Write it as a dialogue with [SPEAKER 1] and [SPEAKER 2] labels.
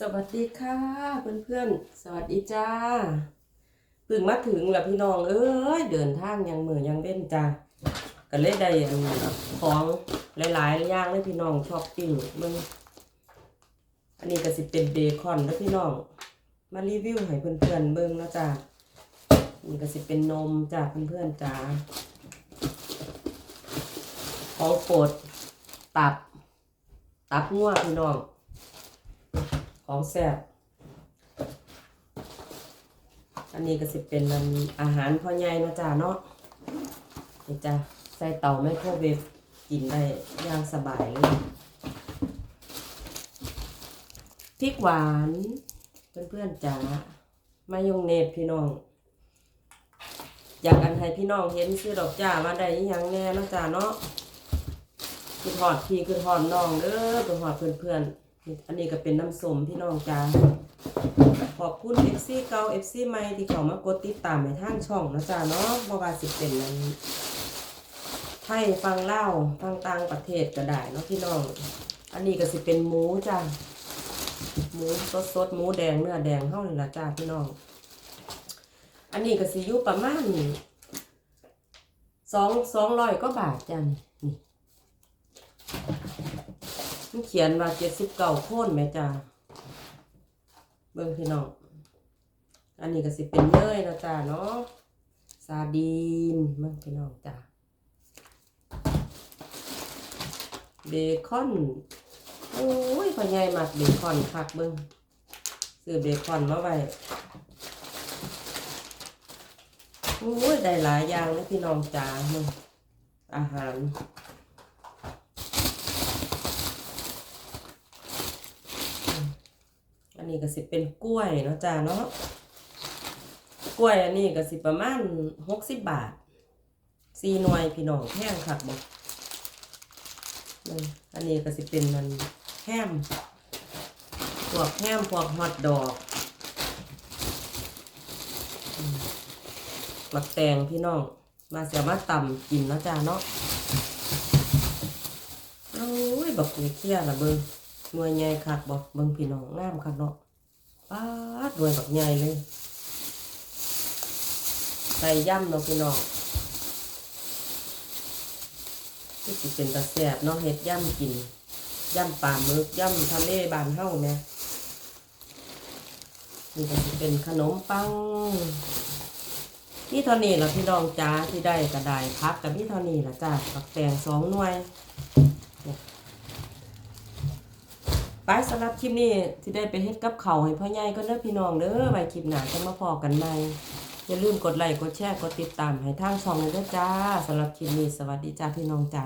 [SPEAKER 1] สวัสดีค่ะเพื่อนๆ สวัสดีจ้าเพิ่งมาถึงแล้วพี่น้องเอ้ยเดินทางยังมือยังเว้นจ้าก็เลยได้อันของหลายๆอย่างเลยพี่น้องชอบปิ้งมึงอันนี้ก็สิเป็นเบคอนแล้วพี่น้องมารีวิวให้เพื่อนๆเบิ่งแล้วจ้านี่ก็สิเป็นนมจ้าเพื่อนๆจ้าของโปรดตับ ตับงัวพี่น้อง ของแซ่บอันนี้ก็สิเป็นอันอาหารพ่อใหญ่นะจ้าเนาะนี่จ้าใส่เตาไมโครเวฟกินได้อย่างสบายเลยพริกหวานเพื่อนๆจ๋ามายองเนสพี่น้อง อยากอันให้พี่น้องเห็นซื้อดอกจ้ามาได้อิหยังแน่นะจ้าเนาะคือหอดพี่คือหอดน้องเด้อคือหอดเพื่อนๆ อันนี้ก็เป็นน้ำส้มพี่น้องจ้าขอบคุณ FC เก่า FC ใหม่ที่เขามากดติดตามในทางช่องนะจ๊ะเนาะบ่ว่าสิเป็นอันไทยฟังเล่าฟังต่างประเทศก็ได้เนาะพี่น้อง อันนี้ก็สิเป็นหมูจ้ะหมูสดสดหมูแดงเนื้อแดงเท่านี่ละจ้าพี่น้อง อันนี้ก็สิยูประมาณสองสองร้อยก็บาทจ้ะนี่นี่ มันเขียนว่าเจ็ดสิบเก้าโคนแม่จ้าเบิ่งพี่น้อง อันนี้ก็สิเป็นเนยแล้วจ้าเนาะ ซาดีนเบิ่งพี่น้องจ้าเบคอน โอ้ยพ่อใหญ่มักเบคอนคักเบิ่งซื้อเบคอนมาไว้โอ้ยได้หลายอย่างเลยพี่น้องจ้ามึงอาหาร นนี้ก็สิเป็นกล้วยเนาะจ้าเนาะกล้วยอันนี้ก็สิประมาณหกสิบบาทสี่หน่วยพี่น้องแพงคักบ่นี่อันนี้ก็สิเป็นมันแฮมพวกแฮมพวกฮอทดอกหมักแตงพี่น้อง มาเสียมาต่ำกินเนาะจ้าเนาะโอ้ยบักเคี้ยละเบิ่ง หน่วยใหญ่คักบอกเบิ่งพี่น้องงามคักเนาะป้าดหน่วยบักใหญ่เลยใส่ย่ำเนาะพี่น้องที่สิเป็นตาแซ่บเนาะเฮ็ดย่ำกินย่ำปลามึกย่ำทะเลบานเฮาแม่นี่ก็สิเป็นขนมปังนี่เท่านี้ล่ะพี่น้องจ้าที่ได้ก็ไดพักกับนี่เท่านี้ล่ะจ้าปักแตงสองหน่วย ไปสำหรับคลิปนี้ที่ได้ไปเฮ็ดกับเขาวให้พ่อใหญ่ก็เด้อพี่น้องเด้อไว้คลิปหน้าจะมาพอกันใหม่ อย่าลืมกดไลค์กดแชร์กดติดตามให้ทางช่องเลยเด้อจ้าสำหรับคลิปนี้สวัสดีจ้าพี่น้องจ้า